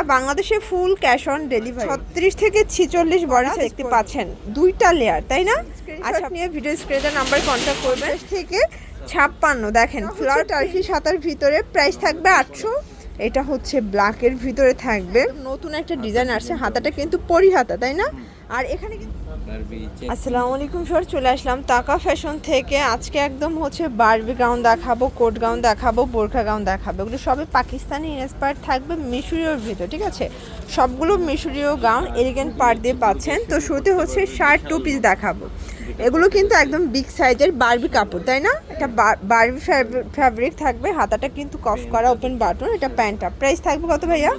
সারা বাংলাদেশে full cash on delivery ছত্রিশ থেকে ছিচল্লিশ বড় দেখতে পাচ্ছেন। দুইটা লেয়ার তাই না? আচ্ছা আপনি ভিডিও স্ক্রিনের নাম্বার কন্ট্যাক্ট করবেন। থেকে ছাপ্পান্ন দেখেন ফ্লার টার্কি সাতার ভিতরে প্রাইস থাকবে আটশো এটা হচ্ছে ব্ল্যাকের ভিতরে থাকবে। নতুন একটা ডিজাইন আসছে হাতাটা কিন্তু পরি হাতা তাই না? আর এখানে আসসালামু আলাইকুম স্যার চলে আসলাম তাকা ফ্যাশন থেকে। আজকে একদম হচ্ছে বারবি গাউন দেখাবো কোট গাউন দেখাবো বোরখা গাউন দেখাবো। এগুলো সবই পাকিস্তানি ইন্সপায়ার থাকবে মিশরীয়র ভিতর ঠিক আছে? সবগুলো মিশরীয় গাউন এলিগেন্ট পার্ট দিয়ে পাচ্ছেন। তো শুরুতে হচ্ছে শার্ট টু পিস দেখাবো। এগুলো কিন্তু একদম বিগ সাইজের বারবি কাপড় তাই না? এটা বারবি ফ্যাব্রিক থাকবে হাতাটা কিন্তু কফ করা ওপেন বাটন এটা প্যান্টটা প্রাইস থাকবে কত ভাইয়া?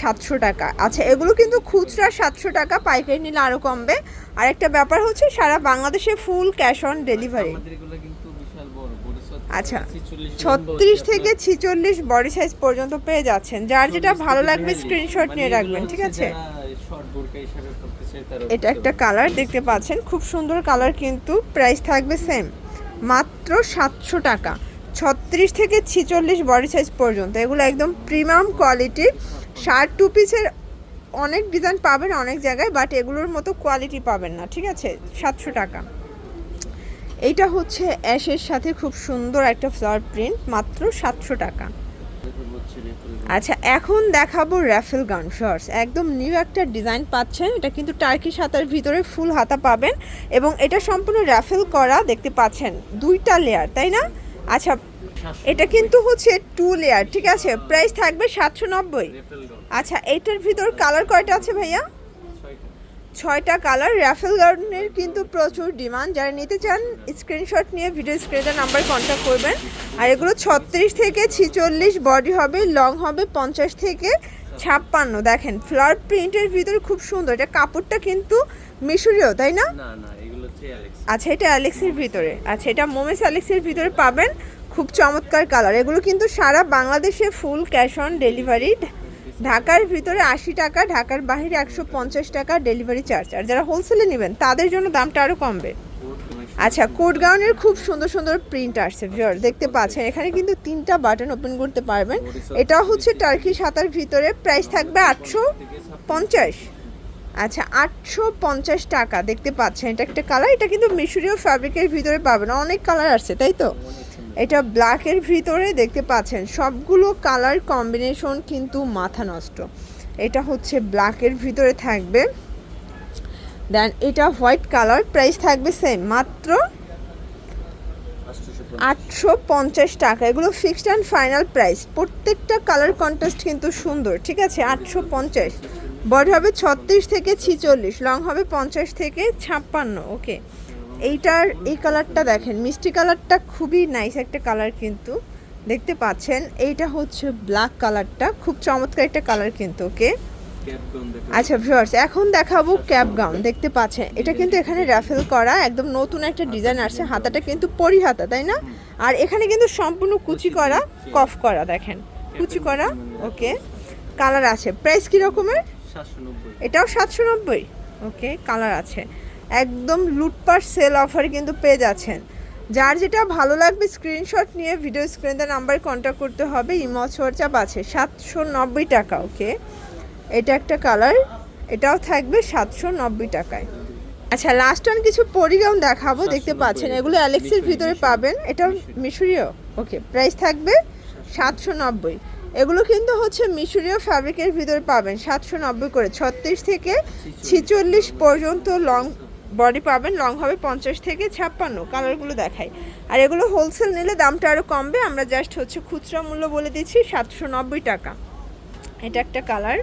সাতশো। টাকা। আচ্ছা এগুলো কিন্তু খুচরা সাতশো টাকা পাইকারি নিলে আরও কমবে। আর একটা ব্যাপার হচ্ছে সারা বাংলাদেশে ফুল ক্যাশ অন ডেলিভারি আচ্ছা ছত্রিশ থেকে ছিচল্লিশ বডি সাইজ পর্যন্ত পেয়ে যাচ্ছেন। যার যেটা ভালো লাগবে স্ক্রিনশট নিয়ে রাখবেন ঠিক আছে? এটা একটা কালার দেখতে পাচ্ছেন খুব সুন্দর কালার কিন্তু প্রাইস থাকবে সেম মাত্র সাতশো টাকা ছত্রিশ থেকে ছিচল্লিশ বডি সাইজ পর্যন্ত এগুলো একদম প্রিমিয়াম কোয়ালিটির শার্ট টু পিসের অনেক ডিজাইন পাবেন অনেক জায়গায় বাট এগুলোর মতো কোয়ালিটি পাবেন না ঠিক আছে? সাতশো টাকা। এইটা হচ্ছে অ্যাশের সাথে খুব সুন্দর একটা ফ্লাওয়ার প্রিন্ট মাত্র সাতশো টাকা। আচ্ছা এখন দেখাবো র্যাফেল গান শর্টস একদম নিউ একটা ডিজাইন পাচ্ছেন। এটা কিন্তু টার্কি সাতার ভিতরে ফুল হাতা পাবেন এবং এটা সম্পূর্ণ র্যাফেল করা দেখতে পাচ্ছেন। দুইটা লেয়ার তাই না? আচ্ছা এটা কিন্তু হচ্ছে টু লেয়ার ঠিক আছে? প্রাইস থাকবে সাতশো নব্বই। আচ্ছা এটার ভিতর কালার কয়টা আছে ভাইয়া? ছয়টা কালার। র্যাফেল গার্ডেনের কিন্তু প্রচুর ডিমান্ড যারা নিতে চান স্ক্রিনশট নিয়ে ভিডিও স্ক্রিনের নাম্বার কন্ট্যাক্ট করবেন। আর এগুলো ছত্রিশ থেকে ছিচল্লিশ বডি হবে লং হবে পঞ্চাশ থেকে ছাপ্পান্ন। দেখেন ফ্লাওয়ার প্রিন্টের ভিতরে খুব সুন্দর। এটা কাপড়টা কিন্তু মিশরীয় তাই না? আচ্ছা এটা অ্যালেক্সের ভিতরে। আচ্ছা এটা মোমেস অ্যালেক্সের ভিতরে পাবেন। খুব চমৎকার কালার এগুলো কিন্তু সারা বাংলাদেশে ফুল ক্যাশ অন ডেলিভারি ঢাকার ভিতরে আশি টাকা, ঢাকার বাইরে একশো পঞ্চাশ টাকা ডেলিভারি চার্জ আর যারা হোলসেলে নেবেন, তাদের জন্য দামটা আরও কমবে। আচ্ছা কোট গাউনের খুব সুন্দর সুন্দর প্রিন্ট আসছে ভিওর দেখতে পাচ্ছেন। এখানে কিন্তু তিনটা বাটন ওপেন করতে পারবেন। এটা হচ্ছে টার্কি সাতার ভিতরে প্রাইস থাকবে আটশো পঞ্চাশ। আচ্ছা আটশো পঞ্চাশ টাকা, দেখতে পাচ্ছেন। এটা একটা কালার এটা কিন্তু মিশরীয় ফ্যাব্রিকের ভিতরে পাবেন। অনেক কালার আসছে, তাই তো? এটা ব্ল্যাকের ভিতরে দেখতে পাচ্ছেন। সবগুলো কালার কম্বিনেশন কিন্তু মাথা নষ্ট। এটা হচ্ছে ব্ল্যাকের ভিতরে থাকবে। দেন এটা হোয়াইট কালার প্রাইস থাকবে সেম মাত্র আটশো পঞ্চাশ টাকা। এগুলো ফিক্সড অ্যান্ড ফাইনাল প্রাইস প্রত্যেকটা কালার কন্ট্রাস্ট কিন্তু সুন্দর, ঠিক আছে? আটশো পঞ্চাশ। বডি হবে ছত্রিশ থেকে ছিচল্লিশ লং হবে পঞ্চাশ থেকে ছাপ্পান্ন ওকে এইটার এই কালারটা দেখেন মিষ্টি কালারটা খুবই নাইস একটা কালার কিন্তু। দেখতে পাচ্ছেন এইটা হচ্ছে ব্ল্যাক কালারটা খুব চমৎকার একটা কালার কিন্তু ওকে আচ্ছা ভিউয়ার্স এখন দেখাবো ক্যাপ গাউন দেখতে পাচ্ছেন এটা কিন্তু এখানে র্যাফেল করা একদম নতুন একটা ডিজাইন আসছে হাতাটা কিন্তু পরি হাতা তাই না? আর এখানে কিন্তু সম্পূর্ণ কুচি করা কফ করা দেখেন কুচি করা ওকে কালার আছে প্রাইস কী রকমের এটাও সাতশো নব্বই ওকে কালার আছে। একদম লুটপাট সেল অফার কিন্তু পেয়ে যাচ্ছেন। যার যেটা ভালো লাগবে স্ক্রিনশট নিয়ে ভিডিও স্ক্রিনে নাম্বার কন্ট্যাক্ট করতে হবে ইমো হোয়াটসঅ্যাপ আছে সাতশো নব্বই টাকা ওকে এটা একটা কালার এটাও থাকবে সাতশো নব্বই টাকায়। আচ্ছা লাস্ট ওয়ান কিছু পরিগাউন দেখাবো দেখতে পাচ্ছেন এগুলো অ্যালেক্সের ভিতরে পাবেন। এটাও মিশরীয়। ওকে প্রাইস থাকবে সাতশো নব্বই। এগুলো কিন্তু হচ্ছে মিশরীয় ফ্যাব্রিকের ভিতরে পাবেন সাতশো নব্বই করে ছত্রিশ থেকে ছিচল্লিশ পর্যন্ত লং বডি পাবেন লং হবে পঞ্চাশ থেকে ছাপ্পান্ন কালারগুলো দেখাই। আর এগুলো হোলসেল নিলে দামটা আরও কমবে, আমরা জাস্ট হচ্ছে খুচরা মূল্য বলে দিচ্ছি সাতশো নব্বই টাকা। এটা একটা কালার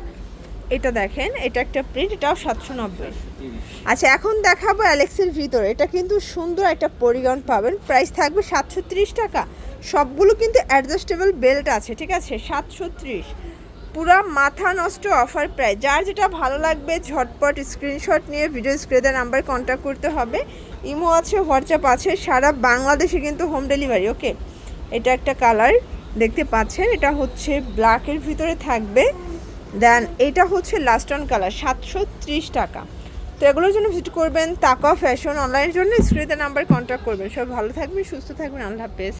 এটা দেখেন, এটা একটা প্রিন্ট এটাও সাতশো নব্বই। আচ্ছা এখন দেখাবো অ্যালেক্সের ভিতরে। এটা কিন্তু সুন্দর একটা পরিগণ পাবেন প্রাইস থাকবে সাতশো ত্রিশ টাকা। সবগুলো কিন্তু অ্যাডজাস্টেবল বেল্ট আছে, ঠিক আছে? সাতশো ত্রিশ। পুরা মাথা নষ্ট অফার প্রায়। যার যেটা ভালো লাগবে, ঝটপট স্ক্রিনশট নিয়ে ভিডিও স্ক্রিনে নাম্বার কন্ট্যাক্ট করতে হবে। ইমো আছে হোয়াটসঅ্যাপ আছে, সারা বাংলাদেশে কিন্তু হোম ডেলিভারি ওকে এটা একটা কালার দেখতে পাচ্ছেন? এটা হচ্ছে ব্ল্যাকের ভিতরে থাকবে। দেন এটা হচ্ছে লাস্ট অন কালার সাতশো ত্রিশ টাকা। তো এগুলোর জন্য ভিজিট করবেন তাকা ফ্যাশন অনলাইনের জন্য স্ক্রিনে নাম্বার কন্ট্যাক্ট করবেন। সব ভালো থাকবেন, সুস্থ থাকবেন, আল্লাহ হাফেজ।